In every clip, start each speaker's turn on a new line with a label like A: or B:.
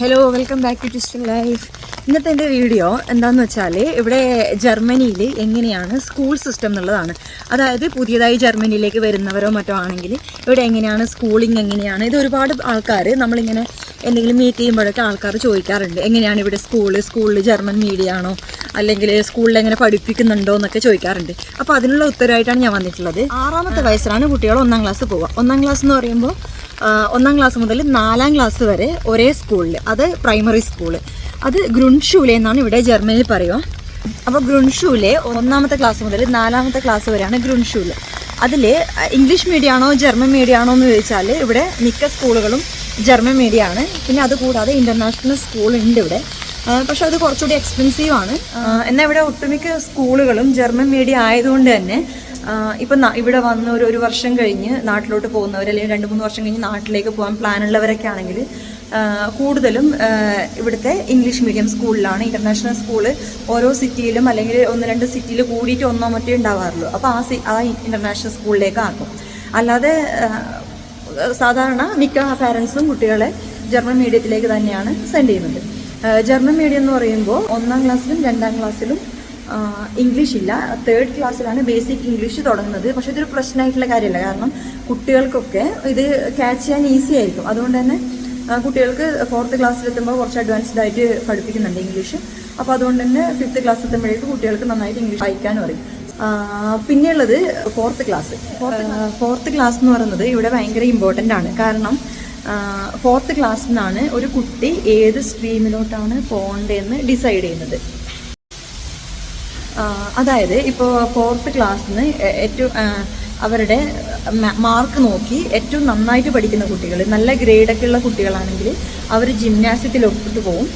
A: Hello welcome back to ടിസ്റ്റൽ life ഇന്നത്തെ എന്റെ വീഡിയോ എന്താണെന്ന് വെച്ചാൽ ഇവിടെ ജർമ്മനിയിൽ എങ്ങനെയാണ് സ്കൂൾ സിസ്റ്റം എന്നുള്ളതാണ്. അതായത് പുതിയതായി ജർമ്മനിയിലേക്ക് വരുന്നവരോ മറ്റോ ആണെങ്കിൽ ഇവിടെ എങ്ങനെയാണ് സ്കൂളിംഗ് എങ്ങനെയാണ്? ഇത് ഒരുപാട് ആൾക്കാർ നമ്മളിങ്ങനെ എന്തെങ്കിലും മീറ്റ് ചെയ്യുമ്പോഴൊക്കെ ആൾക്കാർ ചോദിക്കാറുണ്ട്. എങ്ങനെയാണ് ഇവിടെ സ്കൂൾ സ്കൂളിൽ ജർമ്മൻ മീഡിയ ആണോ? അല്ലെങ്കിൽ സ്കൂളിൽ എങ്ങനെ പഠിപ്പിക്കുന്നുണ്ടോ എന്നൊക്കെ ചോദിക്കാറുണ്ട്. അപ്പോൾ അതിനുള്ള ഉത്തരവായിട്ടാണ് ഞാൻ വന്നിട്ടുള്ളത്. ആറാമത്തെ വയസ്സിലാണ് കുട്ടികൾ ഒന്നാം ക്ലാസ് പോവുക. ഒന്നാം ക്ലാസ് എന്ന് പറയുമ്പോൾ ഒന്നാം ക്ലാസ് മുതൽ നാലാം ക്ലാസ് വരെ ഒരേ സ്കൂളിൽ അത് പ്രൈമറി സ്കൂൾ അത് ഗ്രുൺഷൂലെ എന്നാണ് ഇവിടെ ജർമ്മനിയിൽ പറയുക. അപ്പോൾ ഗ്രുൺഷൂലെ ഒന്നാമത്തെ ക്ലാസ് മുതൽ നാലാമത്തെ ക്ലാസ് വരെയാണ് ഗ്രുൺഷൂൽ അതിൽ ഇംഗ്ലീഷ് മീഡിയം ആണോ ജർമ്മൻ മീഡിയം ആണോ എന്ന് ചോദിച്ചാൽ ഇവിടെ മിക്ക സ്കൂളുകളും ജർമ്മൻ മീഡിയം ആണ്. പിന്നെ അതുകൂടാതെ ഇന്റർനാഷണൽ സ്കൂൾ ഉണ്ട് ഇവിടെ. പക്ഷേ അത് കുറച്ചുകൂടി എക്സ്പെൻസീവ് ആണ്. എന്നാൽ ഇവിടെ ഒട്ടുമിക്ക സ്കൂളുകളും ജർമ്മൻ മീഡിയം ആയതുകൊണ്ട് തന്നെ ഇപ്പം ഇവിടെ വന്ന് ഒരു ഒരു വർഷം കഴിഞ്ഞ് നാട്ടിലോട്ട് പോകുന്നവർ അല്ലെങ്കിൽ രണ്ട് മൂന്ന് വർഷം കഴിഞ്ഞ് നാട്ടിലേക്ക് പോകാൻ പ്ലാൻ ഉള്ളവരൊക്കെ ആണെങ്കിൽ കൂടുതലും ഇവിടുത്തെ ഇംഗ്ലീഷ് മീഡിയം സ്കൂളിലാണ് ഇന്റർനാഷണൽ സ്കൂൾ ഓരോ സിറ്റിയിലും അല്ലെങ്കിൽ ഒന്ന് രണ്ട് സിറ്റിയിൽ കൂടിയിട്ട് ഒന്നോ മറ്റോ ഉണ്ടാവാറുള്ളൂ. അപ്പോൾ ആ സി ആ ഇന്റർനാഷണൽ സ്കൂളിലേക്ക് ആക്കും. അല്ലാതെ സാധാരണ മിക്ക പാരൻസും കുട്ടികളെ ജർമ്മൻ മീഡിയത്തിലേക്ക് തന്നെയാണ് സെൻഡ് ചെയ്യുന്നത്. ജർമ്മൻ മീഡിയം എന്ന് പറയുമ്പോൾ ഒന്നാം ക്ലാസ്സിലും രണ്ടാം ക്ലാസ്സിലും ഇംഗ്ലീഷ് ഇല്ല. തേർഡ് ക്ലാസ്സിലാണ് ബേസിക് ഇംഗ്ലീഷ് തുടങ്ങുന്നത്. പക്ഷേ ഇതൊരു പ്രശ്നമായിട്ടുള്ള കാര്യമല്ല. കാരണം കുട്ടികൾക്കൊക്കെ ഇത് ക്യാച്ച് ചെയ്യാൻ ഈസി ആയിരിക്കും. അതുകൊണ്ട് തന്നെ കുട്ടികൾക്ക് ഫോർത്ത് ക്ലാസ്സിലെത്തുമ്പോൾ കുറച്ച് അഡ്വാൻസ്ഡ് ആയിട്ട് പഠിപ്പിക്കുന്നുണ്ട് ഇംഗ്ലീഷ് അപ്പോൾ അതുകൊണ്ട് തന്നെ ഫിഫ്ത്ത് ക്ലാസ് എത്തുമ്പോഴേക്കും കുട്ടികൾക്ക് നന്നായിട്ട് ഇംഗ്ലീഷ് വായിക്കാനും അറിയും. പിന്നെയുള്ളത് ഫോർത്ത് ക്ലാസ് ഫോർത്ത് ക്ലാസ് എന്ന് പറയുന്നത് ഇവിടെ ഭയങ്കര ഇമ്പോർട്ടന്റ് ആണ്. കാരണം ഫോർത്ത് ക്ലാസ്സിൽ നിന്നാണ് ഒരു കുട്ടി ഏത് സ്ട്രീമിലോട്ടാണ് പോകേണ്ടതെന്ന് ഡിസൈഡ് ചെയ്യുന്നത്. അതായത് ഇപ്പോൾ ഫോർത്ത് ക്ലാസ്സിൽ നിന്ന് ഏറ്റവും അവരുടെ മാർക്ക് നോക്കി ഏറ്റവും നന്നായിട്ട് പഠിക്കുന്ന കുട്ടികൾ നല്ല ഗ്രേഡൊക്കെ ഉള്ള കുട്ടികളാണെങ്കിൽ അവർ ജിംനാസ്യത്തിലോട്ട് പോകും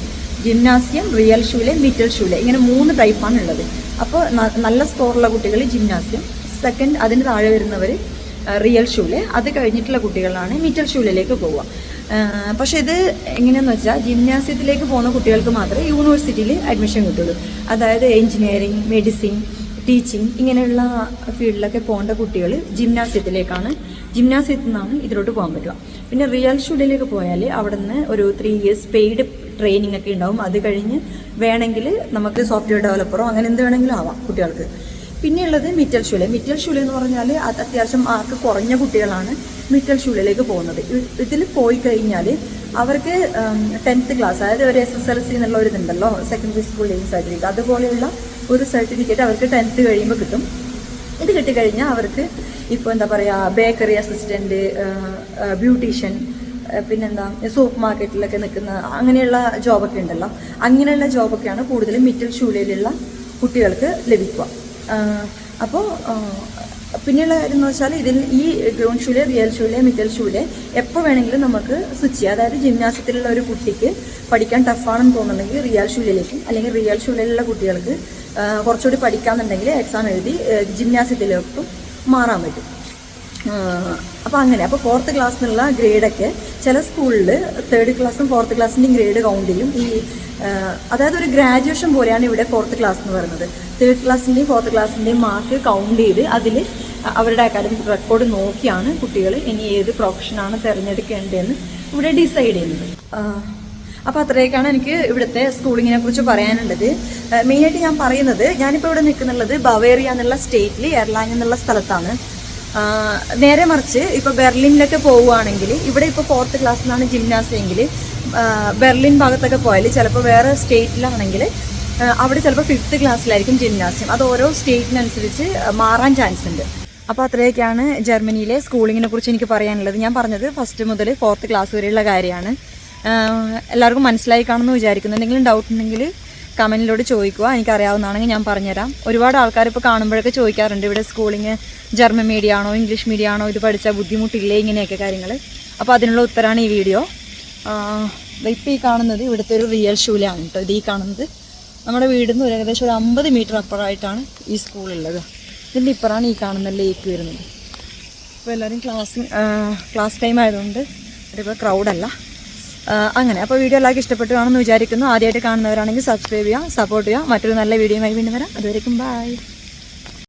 A: ജിംനാസ്യം റിയൽ ഷൂലെ മിറ്റൽ ഷൂലെ ഇങ്ങനെ മൂന്ന് ടൈപ്പാണ് ഉള്ളത്. അപ്പോൾ നല്ല സ്കോറുള്ള കുട്ടികൾ ജിംനാസ്യം സെക്കൻഡ് അതിന് താഴെ വരുന്നവർ റിയൽ ഷൂലെ അത് കഴിഞ്ഞിട്ടുള്ള കുട്ടികളാണ് മിറ്റൽ ഷൂലിലേക്ക് പോവുക. പക്ഷെ ഇത് എങ്ങനെയാന്ന് വെച്ചാൽ ജിംനാസ്യത്തിലേക്ക് പോകുന്ന കുട്ടികൾക്ക് മാത്രമേ യൂണിവേഴ്സിറ്റിയിൽ അഡ്മിഷൻ കിട്ടുള്ളൂ. അതായത് എഞ്ചിനീയറിംഗ് മെഡിസിൻ ടീച്ചിങ് ഇങ്ങനെയുള്ള ഫീൽഡിലൊക്കെ പോകേണ്ട കുട്ടികൾ ജിംനാസ്യത്തിലേക്കാണ്. ജിംനാസ്യത്തിൽ നിന്നാണ് ഇതിലോട്ട് പോകാൻ പറ്റുക. പിന്നെ റിയൽ ഷൂഡിലേക്ക് പോയാൽ അവിടെ നിന്ന് ഒരു ത്രീ ഇയേഴ്സ് പെയ്ഡ് ട്രെയിനിങ് ഒക്കെ ഉണ്ടാവും. അത് കഴിഞ്ഞ് വേണമെങ്കിൽ നമുക്ക് സോഫ്റ്റ്വെയർ ഡെവലപ്പറോ അങ്ങനെ എന്ത് വേണമെങ്കിലും ആവാം കുട്ടികൾക്ക്. പിന്നെയുള്ളത് മിറ്റൽ ഷൂലെ. മിറ്റൽ ഷൂലെ എന്ന് പറഞ്ഞാൽ അത് അത്യാവശ്യം മാർക്ക് കുറഞ്ഞ കുട്ടികളാണ് മിറ്റൽ ഷൂലിലേക്ക് പോകുന്നത്. ഇതിൽ പോയി കഴിഞ്ഞാൽ അവർക്ക് ടെൻത്ത് ക്ലാസ് അതായത് ഒരു എസ് എസ് എൽ സി എന്നുള്ള ഒരു ഇതുണ്ടല്ലോ സെക്കൻഡറി സ്കൂൾ ലിവിംഗ് സർട്ടിഫിക്കറ്റ് അതുപോലെയുള്ള ഒരു സർട്ടിഫിക്കറ്റ് അവർക്ക് ടെൻത്ത് കഴിയുമ്പോൾ കിട്ടും. ഇത് കിട്ടിക്കഴിഞ്ഞാൽ അവർക്ക് ഇപ്പോൾ എന്താ പറയുക ബേക്കറി അസിസ്റ്റന്റ് ബ്യൂട്ടീഷ്യൻ പിന്നെന്താ സൂപ്പർ മാർക്കറ്റിലൊക്കെ നിൽക്കുന്ന അങ്ങനെയുള്ള ജോബൊക്കെ ഉണ്ടല്ലോ. അങ്ങനെയുള്ള ജോബൊക്കെയാണ് കൂടുതലും മിറ്റൽ ഷൂലയിലുള്ള കുട്ടികൾക്ക് ലഭിക്കുക. അപ്പോൾ പിന്നെയുള്ള കാര്യം എന്ന് വെച്ചാൽ ഇതിൽ ഈ ഗ്രൗണ്ട് ഷൂലെ റിയൽ ഷൂലെ മിറ്റൽ ഷൂലെ എപ്പോൾ വേണമെങ്കിലും നമുക്ക് സ്വിച്ച് ചെയ്യാം. അതായത് ജിംനാസ്യത്തിലുള്ള ഒരു കുട്ടിക്ക് പഠിക്കാൻ ടഫാണെന്ന് തോന്നുന്നുണ്ടെങ്കിൽ റിയൽ ഷൂലിലേക്കും അല്ലെങ്കിൽ റിയൽ ഷൂലിലുള്ള കുട്ടികൾക്ക് കുറച്ചുകൂടി പഠിക്കാമെന്നുണ്ടെങ്കിൽ എക്സാം എഴുതി ജിംനാസ്യത്തിലേക്കും മാറാൻ പറ്റും. അപ്പോൾ അങ്ങനെ. അപ്പോൾ ഫോർത്ത് ക്ലാസ്സിനുള്ള ഗ്രേഡൊക്കെ ചില സ്കൂളിൽ തേർഡ് ക്ലാസ്സും ഫോർത്ത് ക്ലാസ്സിന്റെയും ഗ്രേഡ് കൗണ്ട് ചെയ്യും. ഈ അതായത് ഒരു ഗ്രാജുവേഷൻ പോലെയാണ് ഇവിടെ ഫോർത്ത് ക്ലാസ് എന്ന് പറയുന്നത്. തേർഡ് ക്ലാസ്സിന്റെയും ഫോർത്ത് ക്ലാസ്സിന്റെയും മാർക്ക് കൗണ്ട് ചെയ്ത് അതിൽ അവരുടെ അക്കാഡമിക് റെക്കോർഡ് നോക്കിയാണ് കുട്ടികൾ ഇനി ഏത് പ്രൊഫഷനാണ് തിരഞ്ഞെടുക്കേണ്ടതെന്ന് ഇവിടെ ഡിസൈഡ് ചെയ്യുന്നത്. അപ്പോൾ അത്രയൊക്കെയാണ് എനിക്ക് ഇവിടുത്തെ സ്കൂളിങ്ങിനെ കുറിച്ച് പറയാനുള്ളത്. മെയിനായിട്ട് ഞാൻ പറയുന്നത് ഞാനിപ്പോൾ ഇവിടെ നിൽക്കുന്നുള്ളത് ബവേറിയ എന്നുള്ള സ്റ്റേറ്റിൽ എയർലൈൻ എന്നുള്ള സ്ഥലത്താണ്. നേരെ മറിച്ച് ഇപ്പോൾ ബെർലിനിലൊക്കെ പോവുകയാണെങ്കിൽ ഇവിടെ ഇപ്പോൾ ഫോർത്ത് ക്ലാസ്സിലാണ് ജിംനാസിയം എങ്കിൽ ബെർലിൻ ഭാഗത്തൊക്കെ പോയാൽ ചിലപ്പോൾ വേറെ സ്റ്റേറ്റിലാണെങ്കിൽ അവിടെ ചിലപ്പോൾ ഫിഫ്ത്ത് ക്ലാസ്സിലായിരിക്കും ജിംനാസിയം. അത് ഓരോ സ്റ്റേറ്റിനനുസരിച്ച് മാറാൻ ചാൻസ് ഉണ്ട് അപ്പോൾ അത്രയൊക്കെയാണ് ജർമ്മനിയിലെ സ്കൂളിങ്ങിനെ കുറിച്ച് എനിക്ക് പറയാനുള്ളത്. ഞാൻ പറഞ്ഞത് ഫസ്റ്റ് മുതൽ ഫോർത്ത് ക്ലാസ് വരെയുള്ള കാര്യമാണ്. എല്ലാവർക്കും മനസ്സിലായി കാണുമെന്ന് വിചാരിക്കുന്നു. എന്തെങ്കിലും ഡൗട്ട് ഉണ്ടെങ്കിൽ കമന്റിലൂടെ ചോദിക്കുക. എനിക്കറിയാവുന്നതാണെങ്കിൽ ഞാൻ പറഞ്ഞുതരാം. ഒരുപാട് ആൾക്കാർ ഇപ്പോൾ കാണുമ്പോഴൊക്കെ ചോദിക്കാറുണ്ട്. ഇവിടെ സ്കൂളിങ് ജർമ്മൻ മീഡിയം ആണോ ഇംഗ്ലീഷ് മീഡിയം ആണോ ഇത് പഠിച്ചാൽ ബുദ്ധിമുട്ടില്ലേ ഇങ്ങനെയൊക്കെ കാര്യങ്ങൾ അപ്പോൾ അതിനുള്ള ഉത്തരമാണ് ഈ വീഡിയോ. ഇപ്പോൾ ഈ കാണുന്നത് ഇവിടുത്തെ ഒരു റിയൽ ശൂലാണ് കേട്ടോ ഇത് ഈ കാണുന്നത് നമ്മുടെ വീടിൽ നിന്ന് ഒരു ഏകദേശം ഒരു അമ്പത് മീറ്റർ അപ്പുറമായിട്ടാണ് ഈ സ്കൂളുള്ളത് ഇതിന്റെ ഇപ്പുറമാണ് ഈ കാണുന്ന ലേക്ക് വരുന്നത്. അപ്പോൾ എല്ലാവരും ക്ലാസ് ക്ലാസ് ടൈം ആയതുകൊണ്ട് ഇപ്പോൾ ക്രൗഡല്ല അങ്ങനെ. അപ്പോൾ വീഡിയോ എല്ലാവർക്കും ഇഷ്ടപ്പെട്ടു കാണുമെന്ന് വിചാരിക്കുന്നു. ആദ്യമായിട്ട് കാണുന്നവരാണെങ്കിൽ സബ്സ്ക്രൈബ് ചെയ്യുക സപ്പോർട്ട് ചെയ്യുക. മറ്റൊരു നല്ല വീഡിയോയുമായി വീണ്ടും വരാം. അതുവരെക്കും ബൈ